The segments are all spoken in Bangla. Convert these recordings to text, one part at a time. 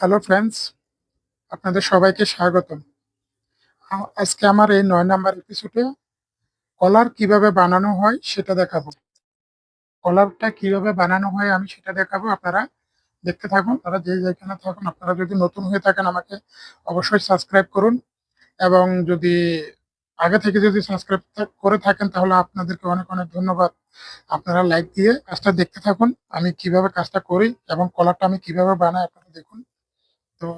হ্যালো ফ্রেন্ডস আপনাদের সবাইকে স্বাগতম। আজকে আমার এই নয় নাম্বার এপিসোডে কলার কীভাবে বানানো হয় সেটা দেখাবো। কলারটা কীভাবে বানানো হয় আমি সেটা দেখাবো। আপনারা দেখতে থাকুন, তারা যে যেখানে থাকুন, আপনারা যদি নতুন হয়ে থাকেন আমাকে অবশ্যই সাবস্ক্রাইব করুন এবং যদি আগে থেকে যদি সাবস্ক্রাইব করে থাকেন তাহলে আপনাদেরকে অনেক অনেক ধন্যবাদ। আপনারা লাইক দিয়ে কাজটা দেখতে থাকুন, আমি কীভাবে কাজটা করি এবং কলারটা আমি কীভাবে বানাই আপনারা দেখুন। তো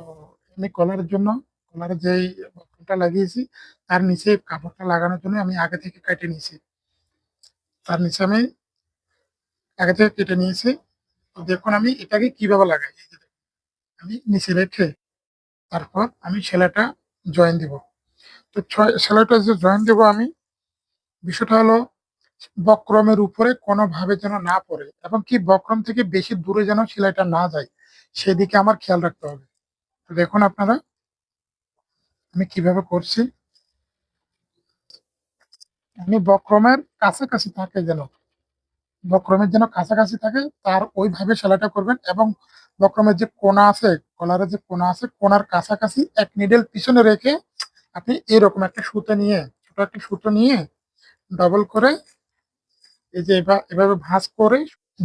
আমি কলারের জন্য, কলারে যেই বক্রমটা লাগিয়েছি, তার নিচে কাপড়টা লাগানোর জন্য আমি আগে থেকে কেটে নিয়েছি। তার নিচে আমি আগে থেকে কেটে নিয়েছি। তো দেখুন আমি এটাকে কীভাবে লাগাই আমি নিচে রেখে তারপর আমি সেলাইটা জয়েন দিব। তো সেলাইটা যে জয়েন দেব আমি, বিষয়টা হলো বক্রমের উপরে কোনোভাবে যেন না পড়ে এবং কি বক্রম থেকে বেশি দূরে যেন সেলাইটা না যায়, সেদিকে আমার খেয়াল রাখতে হবে। দেখুন আপনারা, আমি কীভাবে করছি। আমি বক্রমের কাছাকাছি থাকে যেন, বক্রমের যেন কাছাকাছি থাকে, তার ওইভাবে সেলাইটা করবেন এবং বক্রমের যে কোনা আছে, কলারের যে কোনা আছে কোনার কাছাকাছি এক নিডেল পিছনে রেখে আপনি এরকম একটা সুতো নিয়ে, ছোট একটা সুতো নিয়ে ডবল করে এই যে এভাবে ভাঁজ করে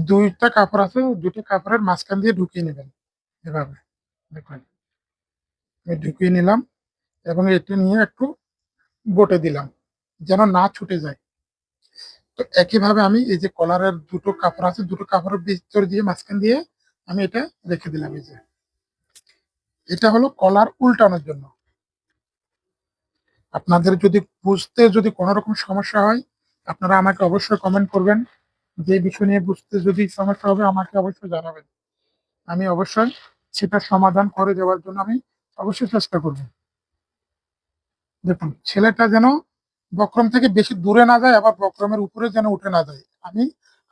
দুইটা কাপড় আছে দুটো কাপড়ের মাঝখান দিয়ে ঢুকিয়ে নেবেন, এভাবে। দেখুন। আমি ঢুকিয়ে নিলাম এবং এটি নিয়ে একটু বটে দিলাম যেন না ছুটে যায়। তো একইভাবে আমি এই যে কলারের দুটো কাপড় আছে, দুটো কাপড়ের ভিতর দিয়ে মাঝখান দিয়ে আমি এটা রেখে দিলাম এই যে। এটা হলো কলার উল্টানোর জন্য। আপনাদের যদি বুঝতে যদি কোনো রকম সমস্যা হয়, আপনারা আমাকে অবশ্যই কমেন্ট করবেন। যে বিষয় নিয়ে বুঝতে যদি সমস্যা হবে, আমাকে অবশ্যই জানাবেন। আমি অবশ্যই সেটা সমাধান করে দেওয়ার জন্য আমি অবশ্যই চেষ্টা করব। দেখুন, ছেলেটা যেন বক্রম থেকে বেশি দূরে না যায়, আবার বক্রমের উপরে যেন উঠে না যায়। আমি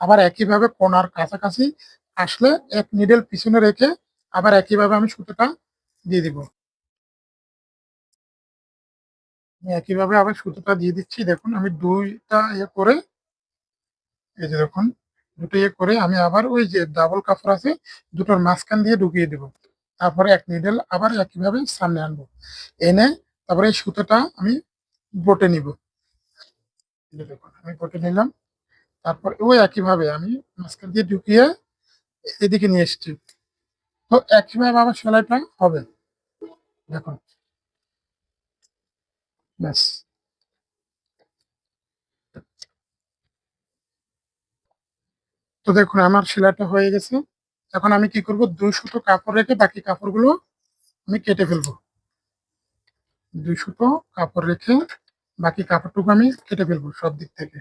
আবার একইভাবে কোনার কাছাকাছি আসলে এক নিডেল পিছনে রেখে আবার একইভাবে আমি সুতোটা দিয়ে দিব। আমি একইভাবে আবার সুতোটা দিয়ে দিচ্ছি। দেখুন, আমি দুইটা ইয়ে করে, এই যে দেখুন, দুটো ইয়ে করে আমি আবার ওই যে ডাবল কাপড় আছে, দুটোর মাঝখান দিয়ে ঢুকিয়ে দেব। তারপরে এক নিডেল আবার একইভাবে সামনে আনব। এনে তারপরে এই সুতোটা আমি বটে নিব। দেখুন, আমি বটে নিলাম। তারপর ওই একইভাবে আমি মাঝখান দিয়ে ঢুকিয়ে এদিকে নিয়ে এসেছি। তো একইভাবে আমার সেলাইটা হবে। দেখুন। ব্যাস। তো দেখুন, আমার সেলাইটা হয়ে গেছে। এখন আমি কি করব? দুই সুতো কাপড় রেখে বাকি কাপড়গুলো আমি কেটে ফেলব। দুই সুতো কাপড় রেখে বাকি কাপড়টুকু আমি কেটে ফেলব সব দিক থেকে।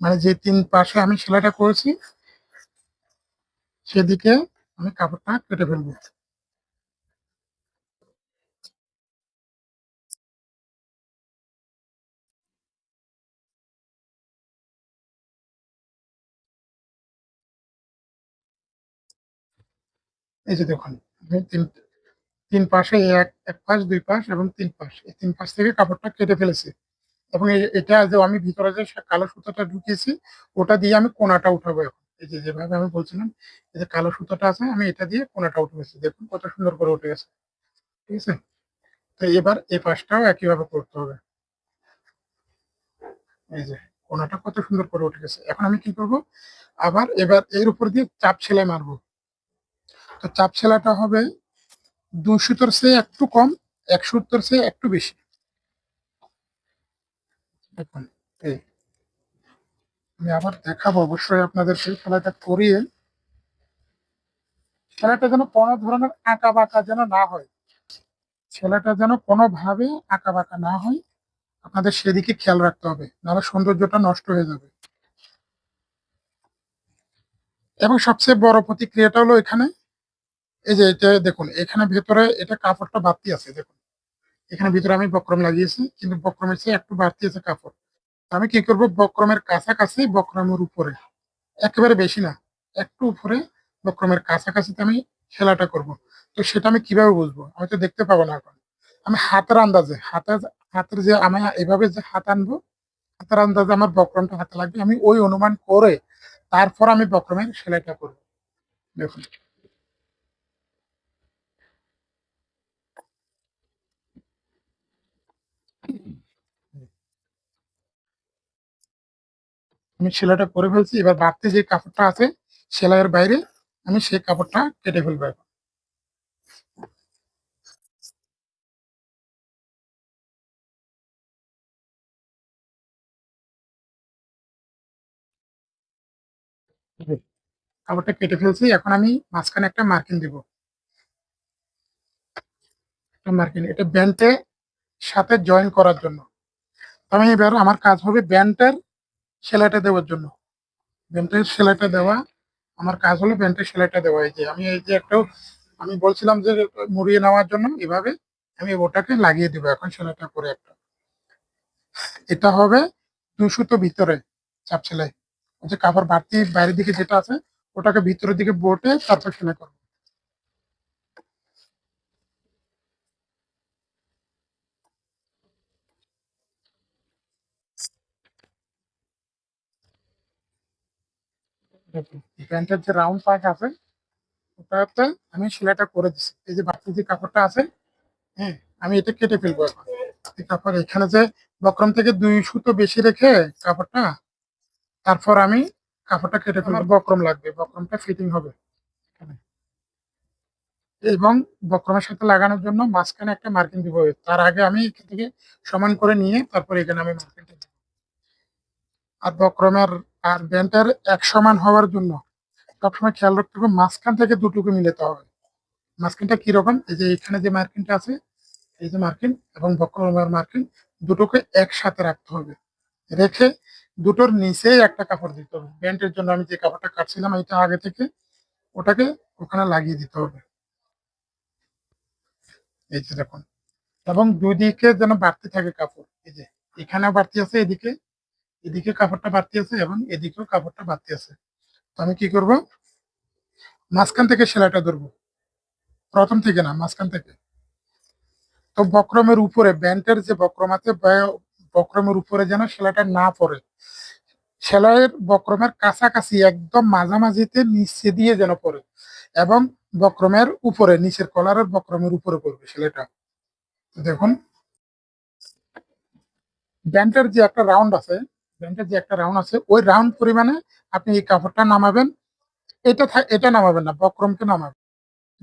মানে যে তিন পাশে আমি সেলাইটা করেছি, সেদিকে আমি কাপড়টা কেটে ফেলব। এই যে দেখুন আমি তিন তিন পাশে এক এক পাশ, দুই পাশ এবং তিন পাশ। এই তিন পাশ থেকে কাপড়টা কেটে ফেলেছি। এবং এটা যে আমি ভিতরে যে কালো সুতোটা ঢুকিয়েছি, ওটা দিয়ে আমি কোনাটা উঠাবো এখন। এই যে যেভাবে আমি বলছিলাম, এই যে কালো সুতোটা আছে, আমি এটা দিয়ে কোনাটা উঠেছি। দেখুন কত সুন্দর করে উঠে গেছে। ঠিক আছে? তো এবার এই পাশটাও একইভাবে করতে হবে। এই যে, কোনাটা কত সুন্দর করে উঠে গেছে। এখন আমি কি করব? আবার এবার এর উপর দিয়ে চাপ সেলাই মারবো। তো চাপ সেলাইটা হবে দুই সুতোর চেয়ে একটু কম এক সুতোর চেয়ে একটু বেশি। দেখুন, এই আমি আবার দেখাবো, অবশ্যই আপনাদের সেই খেলাটা করিয়ে। খেলাটা যেন কোনো ধরনের আঁকা বাঁকা যেন না হয়। ছেলেটা যেন কোনোভাবে আঁকা বাঁকা না হয়, আপনাদের সেদিকে খেয়াল রাখতে হবে, নাহলে সৌন্দর্যটা নষ্ট হয়ে যাবে। এবং সবচেয়ে বড় প্রতিক্রিয়াটা হলো এখানে এই যে এটা দেখুন, এখানে ভেতরে এটা কাপড়টা বাড়তি আছে, দেখুন। এখানে ভিতরে আমি বক্রম লাগিয়েছি, কিন্তু বক্রমের চেয়ে একটু বাড়তি আছে কাপড়। আমি কি করব, বক্রমের কাছাকাছি বক্রমের উপরে, একেবারে বেশি না, একটু উপরে বক্রমের কাছাকাছি আমি খেলাটা করব। তো সেটা আমি কীভাবে বুঝব? আমি তো দেখতে পাবো না এখন। আমি হাতের আন্দাজে, হাতের হাতের যে আমি এভাবে যে হাত আনব, হাতের আন্দাজে আমার বক্রমটা হাতে লাগবে, আমি ওই অনুমান করে তারপর আমি বক্রমের সেলাইটা করব। দেখুন। আমি সেলাইটা করে ফেলছি, এবার বাড়তি যে কাপড়টা আছে সেলাইয়ের বাইরে আমি সেই কাপড়টা কেটে ফেলব এখন। কাপড়টা কেটে ফেলছি, এখন আমি মাঝখানে একটা মার্কিন দিব একটা মার্কিং, এটা ব্যান্ডের সাথে জয়েন করার জন্য আমি এবার আমার কাজ হবে ব্যান্ডের সেলাইটা দেওয়ার জন্য। ব্যান্ডের সেলাইটা দেওয়া, আমার কাজ হলো প্যান্টের সেলাইটা দেওয়া। এই যে আমি এই যে একটা, আমি বলছিলাম যে মুড়িয়ে নেওয়ার জন্য এভাবে আমি ওটাকে লাগিয়ে দিব এখন সেলাইটা করে একটা। এটা হবে দুই সুতো ভিতরে চাপ সেলাই। যে কাপড় বাড়তি বাইরের দিকে যেটা আছে, ওটাকে ভিতরের দিকে বোটে, তারপর সেলাই করব। প্যান্টের যে রাউন্ড পার্ট আছে ওটাতে আমি সেলাইটা করে দিচ্ছি এই যে বাড়তি যে কাপড়টা আছে হ্যাঁ আমি এটা কেটে ফেলব এখন। কাপড় এখানে যে বক্রম থেকে দুই সুতো বেশি রেখে কাপড়টা, তারপর আমি কাপড়টা কেটে ফেলব। বক্রম লাগবে, বক্রমটা ফিটিং হবে। এখানে। এবং বক্রমের সাথে লাগানোর জন্য মাঝখানে একটা মার্কিং দিব। তার আগে আমি এখান থেকে সমান করে নিয়ে তারপর এখানে আমি মার্কিংটা আর বক্রমের আর ব্যান্ডের এক সমান হওয়ার জন্য সবসময় খেয়াল রাখতে হবে, মাঝখান থেকে দুটুকু মিলাতে হবে মাঝখানটা কীরকম? এই যে এখানে যে মার্কিনটা আছে, এই যে মার্কিন এবং বক্রমের মার্কিন, দুটোকে একসাথে রাখতে হবে। রেখে দুটোর নিচেই একটা কাপড় দিতে হবে। ব্যান্ডের জন্য আমি যে কাপড়টা কাটছিলাম এটা আগে থেকে, ওটাকে ওখানে লাগিয়ে দিতে হবে। এই যে দেখুন। এবং দুদিকে যেন বাড়তি থাকে কাপড়। এই যে এখানে বাড়তি আছে, এদিকে এদিকে কাপড়টা বাড়তি আছে এবং এদিকেও কাপড়টা বাড়তি আছে। তো আমি কি করব? মাঝখান থেকে সেলাইটা ধরবো। প্রথম থেকে না, মাঝখান থেকে। তো বক্রমের উপরে, ব্যান্ডের যে বক্রম আছে বক্রমের উপরে যেন সেলাইটা না পড়ে। সেলাইয়ের বক্রমের কাছাকাছি, একদম মাঝামাঝিতে নিচে দিয়ে যেন পড়ে এবং বক্রমের উপরে, নিচের কলারের বক্রমের উপরে পড়বে সেলাইটা। দেখুন। ব্যান্ডের যে একটা রাউন্ড আছে ব্যান্ডের যে একটা রাউন্ড আছে, ওই রাউন্ড পরিমাণে আপনি এই কাপড়টা নামাবেন। এটা এটা নামাবেন না, বক্রমকে নামাবেন।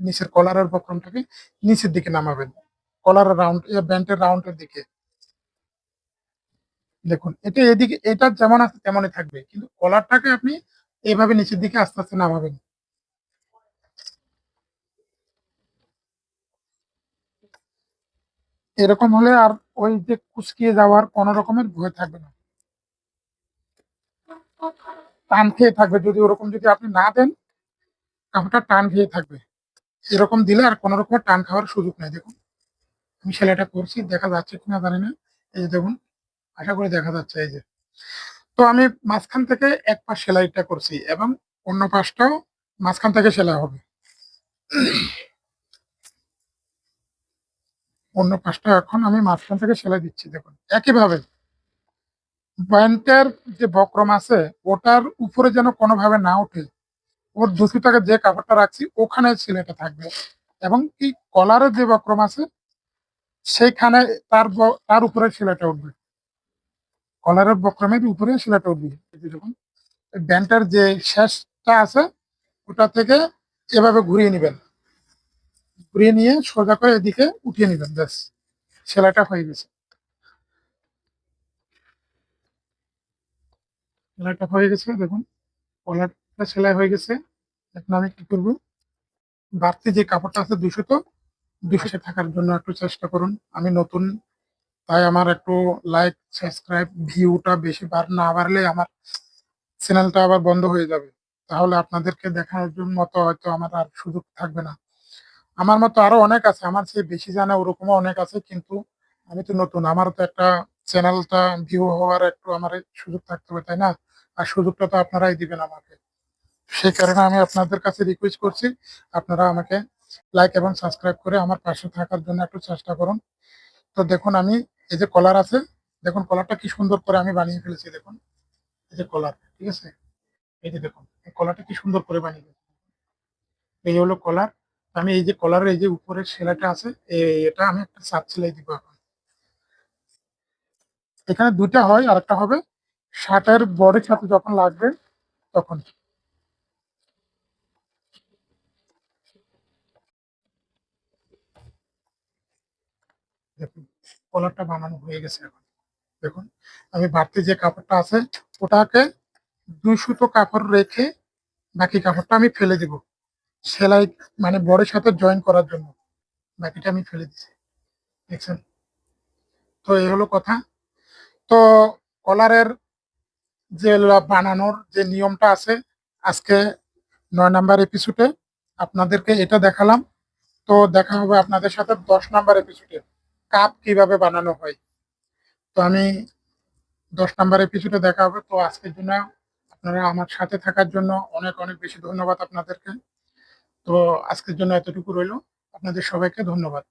নিচের কলারের বক্রমটাকে নিচের দিকে নামাবেন। কলারের রাউন্ড ব্যান্ডের রাউন্ডের দিকে। দেখুন, এটা এদিকে, এটা যেমন আছে তেমনই থাকবে। কিন্তু কলারটাকে আপনি এইভাবে নিচের দিকে আস্তে আস্তে নামাবেন। এরকম হলে আর ওই যে কুচকিয়ে যাওয়ার কোনো রকমের ভয় থাকবে না। টান খেয়ে থাকবে। যদি ওরকম যদি আপনি না দেন কাপড়টা টান খেয়ে থাকবে। এরকম দিলে আর কোনো রকমের টান খাওয়ার সুযোগ নেই। দেখুন, আমি সেলাইটা করছি, দেখা যাচ্ছে কিনা জানি না। এই যে দেখুন, আশা করি দেখা যাচ্ছে, এই যে। তো আমি মাঝখান থেকে এক পাশ সেলাইটা করছি এবং অন্য পাশটাও মাঝখান থেকে সেলাই হবে। অন্য পাশটা এখন আমি মাঝখান থেকে সেলাই দিচ্ছি, দেখুন। একইভাবে প্যান্টের যে বক্রম আছে, ওটার উপরে যেন কোনোভাবে না ওঠে, ওর দুশোটাকে যে কাপড়টা রাখছি, ওখানে সেলাইটা থাকবে। এবং কি কলারের যে বক্রম আছে, সেইখানে তার তার উপরে সেলাইটা উঠবে। কলারের বক্রমের উপরে সেলাইটা উঠবে। এই যে দেখুন ব্যান্ডটার যে শেষটা আছে, ওটা থেকে এভাবে ঘুরিয়ে নেবেন। ঘুরিয়ে নিয়ে সোজা করে এদিকে উঠিয়ে নেবেন, ব্যাস, সেলাইটা হয়ে গেছে। সেলাইটা হয়ে গেছে, দেখুন। কলারটা সেলাই হয়ে গেছে। এখন আমি কি করব? বাড়তি যে কাপড়টা আছে দুশো তো, দুশো থাকার জন্য একটু চেষ্টা করুন। আমি নতুন, তাই আমার একটু লাইক সাবস্ক্রাইব ভিউটা বেশি বার না বাড়লে আমার চ্যানেলটা আবার বন্ধ হয়ে যাবে। তাহলে আপনাদেরকে দেখানোর জন্য মতো হয়তো আমার আর সুযোগ থাকবে না। আমার মতো আরও অনেক আছে, আমার চেয়ে বেশি জানা ওরকমও অনেক আছে, কিন্তু আমি তো নতুন। আমারও তো একটা চ্যানেলটা ভিউ হওয়ার একটু আমার সুযোগ থাকতে হবে, তাই না? আর সুযোগটা তো আপনারাই দিবেন আমাকে। সেই কারণে আমি আপনাদের কাছে রিকোয়েস্ট করছি, আপনারা আমাকে লাইক এবং সাবস্ক্রাইব করে আমার পাশে থাকার জন্য একটু চেষ্টা করুন। তো দেখুন, আমি এই যে কলার আছে, দেখুন কলারটা কি সুন্দর করে আমি বানিয়ে ফেলেছি, দেখুন। এই যে কলার ঠিক আছে? এই যে দেখুন, এই কলারটা কি সুন্দর করে বানিয়ে এই হলো কলার আমি এই যে কলারের এই যে উপরের সেলাইটা আছে, এটা আমি একটা সাত সেলাই দিব এখন। এখানে দুইটা হয় আর একটা হবে। শার্টের বডির সাথে যখন লাগবে, তখন। দেখুন কলারটা বানানো হয়ে গেছে এখন। দেখুন, আমি বাড়তি যে কাপড়টা আছে, ওটাকে দুই সুতো কাপড় রেখে বাকি কাপড়টা আমি ফেলে দিব। সেলাই মানে বডির সাথে জয়েন করার জন্য। বাকিটা আমি ফেলে দিছি। দেখছেন? তো এই হলো কথা। তো কলারের যে বানানোর যে নিয়মটা আছে, আজকে নয় নাম্বার এপিসোডে আপনাদেরকে এটা দেখালাম। তো দেখা হবে আপনাদের সাথে দশ নাম্বার এপিসোডে কাপ কীভাবে বানানো হয়। তো আমি দশ নাম্বার এপিসোডে দেখা হবে। তো আজকের জন্য আপনারা আমার সাথে থাকার জন্য অনেক অনেক বেশি ধন্যবাদ আপনাদেরকে। তো আজকের জন্য এতটুকু রইল। আপনাদের সবাইকে ধন্যবাদ।